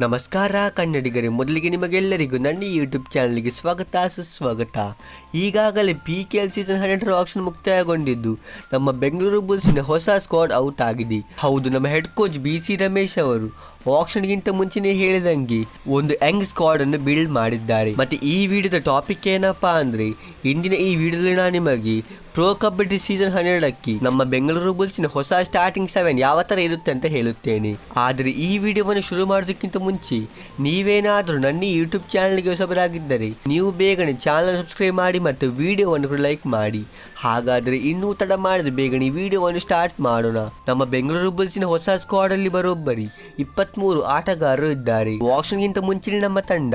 ನಮಸ್ಕಾರ ಕನ್ನಡಿಗರೇ, ಮೊದಲಿಗೆ ನಿಮಗೆಲ್ಲರಿಗೂ ನನ್ನ ಯೂಟ್ಯೂಬ್ ಚಾನಲ್ಗೆ ಸ್ವಾಗತ, ಸುಸ್ವಾಗತ. ಈಗಾಗಲೇ ಪಿ ಕೆ ಎಲ್ ಸೀಸನ್ ಹನ್ನೆರಡರ ಆಕ್ಷನ್ ಮುಕ್ತಾಯಗೊಂಡಿದ್ದು, ನಮ್ಮ ಬೆಂಗಳೂರು ಬುಲ್ಸಿನ ಹೊಸ ಸ್ಕ್ವಾಡ್ ಔಟ್ ಆಗಿದೆ. ಹೌದು, ನಮ್ಮ head coach B C Ramesh ಅವರು. ಆಕ್ಷನ್ಗಿಂತ ಮುಂಚೆನೇ ಹೇಳಿದಂಗೆ ಒಂದು ಯಂಗ್ ಸ್ಕ್ವಾಡ್ ಅನ್ನು ಬಿಲ್ಡ್ ಮಾಡಿದ್ದಾರೆ. ಮತ್ತೆ ಈ ವಿಡಿಯೋದ ಟಾಪಿಕ್ ಏನಪ್ಪಾ ಅಂದ್ರೆ, ಇಂದಿನ ಈ ವಿಡಿಯೋದಲ್ಲಿ ನಾನು ನಿಮಗೆ ಪ್ರೋ ಕಬಡ್ಡಿ ಸೀಸನ್ ಹನ್ನೆರಡಕ್ಕೆ ನಮ್ಮ ಬೆಂಗಳೂರು ಬುಲ್ಸಿನ ಹೊಸ ಸ್ಟಾರ್ಟಿಂಗ್ ಸೆವೆನ್ ಯಾವ ಥರ ಇರುತ್ತೆ ಅಂತ ಹೇಳುತ್ತೇನೆ. ಆದರೆ ಈ ವಿಡಿಯೋವನ್ನು ಶುರು ಮಾಡೋದಕ್ಕಿಂತ ಮುಂಚೆ ನೀವೇನಾದರೂ ನನ್ನ ಯೂಟ್ಯೂಬ್ ಚಾನಲ್ಗೆ ಹೊಸಬರಾಗಿದ್ದರೆ, ನೀವು ಬೇಗನೆ ಚಾನಲ್ ಸಬ್ಸ್ಕ್ರೈಬ್ ಮಾಡಿ ಮತ್ತು ವಿಡಿಯೋವನ್ನು ಕೂಡ ಲೈಕ್ ಮಾಡಿ. ಹಾಗಾದರೆ ಇನ್ನೂ ತಡ ಮಾಡಿದ್ರೆ ಬೇಗನೆ ವಿಡಿಯೋವನ್ನು ಸ್ಟಾರ್ಟ್ ಮಾಡೋಣ. ನಮ್ಮ ಬೆಂಗಳೂರು ಬುಲ್ಸಿನ ಹೊಸ ಸ್ಕ್ವಾಡ್ ಅಲ್ಲಿ ಬರೋಬ್ಬರಿ ಇಪ್ಪತ್ಮೂರು ಆಟಗಾರರು ಇದ್ದಾರೆ. ಆಕ್ಷನ್ಗಿಂತ ಮುಂಚಿನ ನಮ್ಮ ತಂಡ.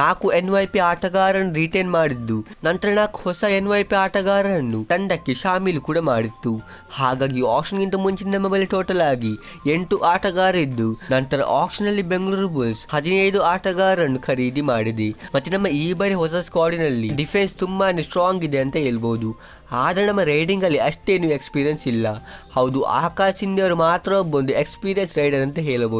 ನಾಲ್ಕು ಎನ್ ವೈ ಪಿ ಆಟಗಾರರನ್ನು ರಿಟೈನ್ ಮಾಡಿದ್ದು. ನಂತರ ನಾಲ್ಕು ಹೊಸ ಎನ್ ವೈ ಪಿ ಆಟಗಾರರನ್ನು ತಂಡಕ್ಕೆ ಶಾಮೀಲು ಕೂಡ ಮಾಡಿತ್ತು. ಹಾಗಾಗಿ ಆಕ್ಷನ್ಗಿಂತ ಮುಂಚಿನ ನಮ್ಮ ಬಳಿ ಟೋಟಲ್ ಆಗಿ ಎಂಟು ಆಟಗಾರ ಇದ್ದು, ನಂತರ ಆಕ್ಷನ್ ಅಲ್ಲಿ ಬೆಂಗಳೂರು ಬುಲ್ಸ್ ಹದಿನೈದು ಆಟಗಾರರನ್ನು ಖರೀದಿ ಮಾಡಿದೆ. ಮತ್ತೆ ನಮ್ಮ ಈ ಬಾರಿ ಹೊಸ ಸ್ಕ್ವಾಡಿನಲ್ಲಿ ಡಿಫೆನ್ಸ್ ತುಂಬಾನೇ ಸ್ಟ್ರಾಂಗ್ ಇದೆ ಅಂತ ಹೇಳ್ಬೋದು. ಆದರೆ ನಮ್ಮ ರೈಡಿಂಗ್ ಅಲ್ಲಿ ಅಷ್ಟೇನು ಎಕ್ಸ್ಪೀರಿಯನ್ಸ್ ಇಲ್ಲ. ಹೌದು, ಆಕಾಶ್ ಸಿಂಧೆ ಅವರು ಮಾತ್ರ ಒಬ್ಬೊಂದು ಎಕ್ಸ್ಪೀರಿಯನ್ಸ್ ರೈಡರ್ ಅಂತ ಹೇಳಬಹುದು.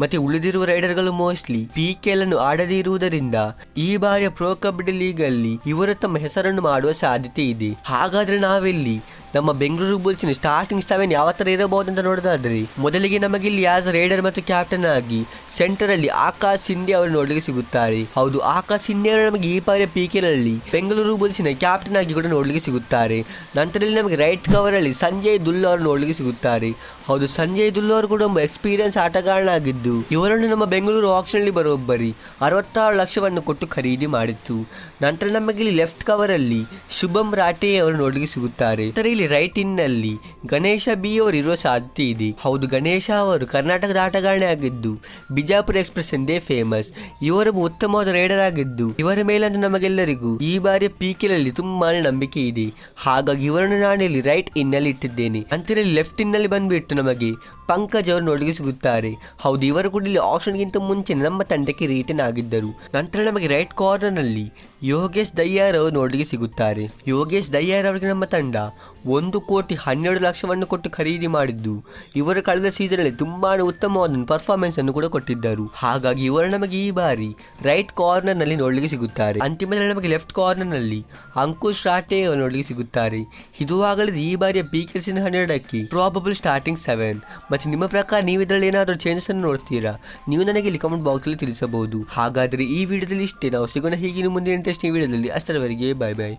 ಮತ್ತೆ ಉಳಿದಿರುವ ರೈಡರ್ಗಳು ಮೋಸ್ಟ್ಲಿ ಪಿ ಅನ್ನು ಆಡದೇ ಇರುವುದರಿಂದ ಈ ಬಾರಿಯ ಪ್ರೊ ಕಬಡ್ಡಿ ಲೀಗ್ ಅಲ್ಲಿ ಇವರು ತಮ್ಮ ಹೆಸರನ್ನು ಮಾಡುವ ಸಾಧ್ಯತೆ ಇದೆ. ಹಾಗಾದ್ರೆ ನಾವೆಲ್ಲಿ ನಮ್ಮ ಬೆಂಗಳೂರು ಬುಲ್ಸಿನ ಸ್ಟಾರ್ಟಿಂಗ್ ಸೆವೆನ್ ಯಾವ ಥರ ಇರಬಹುದು ಅಂತ ನೋಡೋದಾದ್ರೆ, ಮೊದಲಿಗೆ ನಮಗೆ ಇಲ್ಲಿ ಆಸ್ ರೈಡರ್ ಮತ್ತು ಕ್ಯಾಪ್ಟನ್ ಆಗಿ ಸೆಂಟರ್ ಅಲ್ಲಿ ಆಕಾಶ್ ಸಿಂಧಿ ಅವರು ನೋಡಲಿಕ್ಕೆ ಸಿಗುತ್ತಾರೆ. ಹೌದು, ಆಕಾಶ್ ಸಿಂಧಿ ಅವರು ನಮಗೆ ಈ ಬಾರಿಯ ಪಿ ನಲ್ಲಿ ಬೆಂಗಳೂರು ಬುಲ್ಸಿನ ಕ್ಯಾಪ್ಟನ್ ಆಗಿ ಕೂಡ ನೋಡಲಿಕ್ಕೆ ಸಿಗುತ್ತಾರೆ. ನಂತರದಲ್ಲಿ ನಮಗೆ ರೈಟ್ ಕವರ್ ಅಲ್ಲಿ ಸಂಜಯ್ ದುಲ್ ಅವರು ನೋಡಲಿಕ್ಕೆ ಸಿಗುತ್ತಾರೆ. ಹೌದು, ಸಂಜಯ್ ದುಲ್ ಅವರು ಕೂಡ ಒಬ್ಬ ಎಕ್ಸ್ಪೀರಿಯನ್ಸ್ ಆಟಗಾರನಾಗಿದ್ದು, ಇವರನ್ನು ನಮ್ಮ ಬೆಂಗಳೂರು ಆಕ್ಷನ್ ಅಲ್ಲಿ ಬರೋಬ್ಬರಿ ಅರವತ್ತಾರು ಲಕ್ಷವನ್ನು ಕೊಟ್ಟು ಖರೀದಿ ಮಾಡಿತ್ತು. ನಂತರ ನಮಗೆ ಇಲ್ಲಿ ಲೆಫ್ಟ್ ಕವರ್ ಅಲ್ಲಿ ಶುಭಂ ರಾಟೆ ಅವರು ನೋಡಲಿಕ್ಕೆ ಸಿಗುತ್ತಾರೆ. ಇಲ್ಲಿ ರೈಟ್ ಇನ್ನಲ್ಲಿ ಗಣೇಶ ಬಿ ಅವರು ಇರುವ ಸಾಧ್ಯತೆ ಇದೆ. ಹೌದು ಗಣೇಶ ಅವರು ಕರ್ನಾಟಕದ ಆಟಗಾರನೇ ಆಗಿದ್ದು, ಬಿಜಾಪುರ ಎಕ್ಸ್ಪ್ರೆಸ್ ಎಂದೇ ಫೇಮಸ್. ಇವರು ಉತ್ತಮವಾದ ರೈಡರ್ ಆಗಿದ್ದು, ಇವರ ಮೇಲಂತೂ ನಮಗೆಲ್ಲರಿಗೂ ಈ ಬಾರಿಯ ಪೀಕಿನಲ್ಲಿ ತುಂಬಾನೇ ನಂಬಿಕೆ ಇದೆ. ಹಾಗಾಗಿ ಇವರನ್ನು ನಾನು ಇಲ್ಲಿ ರೈಟ್ ಇನ್ನಲ್ಲಿ ಇಟ್ಟಿದ್ದೇನೆ. ಅಂತೇಳಿ ಲೆಫ್ಟ್ ಇನ್ನಲ್ಲಿ ಬಂದ್ಬಿಟ್ಟು ನಮಗೆ ಪಂಕಜ್ ಅವರು ನೋಡಿಗೆ ಸಿಗುತ್ತಾರೆ. ಹೌದು, ಇವರು ಕೂಡ ಇಲ್ಲಿ ಆಪ್ಷನ್ಗಿಂತ ಮುಂಚೆ ನಮ್ಮ ತಂಡಕ್ಕೆ ರಿಟರ್ನ್ ಆಗಿದ್ದರು ನಂತರ ನಮಗೆ ರೈಟ್ ಕಾರ್ನರ್ನಲ್ಲಿ ಯೋಗೇಶ್ ದಯ್ಯಾರ್ ಅವರು ನೋಡಿಗೆ ಸಿಗುತ್ತಾರೆ. ಯೋಗೇಶ್ ದಯ್ಯಾರ್ ಅವರಿಗೆ ನಮ್ಮ ತಂಡ ಒಂದು ಕೋಟಿ ಹನ್ನೆರಡು ಲಕ್ಷವನ್ನು ಕೊಟ್ಟು ಖರೀದಿ ಮಾಡಿದ್ದು, ಇವರು ಕಳೆದ ಸೀಸನ್ ಅಲ್ಲಿ ತುಂಬಾನೇ ಉತ್ತಮವಾದ ಪರ್ಫಾರ್ಮೆನ್ಸ್ ಅನ್ನು ಕೂಡ ಕೊಟ್ಟಿದ್ದರು. ಹಾಗಾಗಿ ಇವರು ನಮಗೆ ಈ ಬಾರಿ ರೈಟ್ ಕಾರ್ನರ್ನಲ್ಲಿ ನೋಡಲಿಕ್ಕೆ ಸಿಗುತ್ತಾರೆ. ಅಂತಿಮದಲ್ಲಿ ನಮಗೆ ಲೆಫ್ಟ್ ಕಾರ್ನರ್ನಲ್ಲಿ ಅಂಕುಶ್ ರಾಟೆ ಅವರು ನೋಡಲಿಕ್ಕೆ ಸಿಗುತ್ತಾರೆ. ಇದು ಆಗಲಿದೆ ಈ ಬಾರಿಯ ಪಿ ಸಿನ್ ಹನ್ನೆರಡಕ್ಕೆ ಪ್ರಾಬಬಲ್ ಸ್ಟಾರ್ಟಿಂಗ್ ಸೆವೆನ್ ಮತ್ತೆ ನಿಮ್ಮ ಪ್ರಕಾರ ನೀವು ಇದರಲ್ಲಿ ಏನಾದರೂ ಚೇಂಜಸ್ ಅನ್ನು ನೋಡ್ತೀರಾ? ನೀವು ನನಗೆ ಇಲ್ಲಿ ಕಮೆಂಟ್ ಬಾಕ್ಸ್ ಅಲ್ಲಿ ತಿಳಿಸಬಹುದು. ಹಾಗಾದರೆ ಈ ವಿಡಿಯೋದಲ್ಲಿ ಇಷ್ಟೇ. ನಾವು ಸಿಗೋಣ ಹೀಗಿನ ಮುಂದಿನ ಈ ವಿಡಿಯೋದಲ್ಲಿ. ಅಷ್ಟರವರೆಗೆ ಬಾಯ್ ಬಾಯ್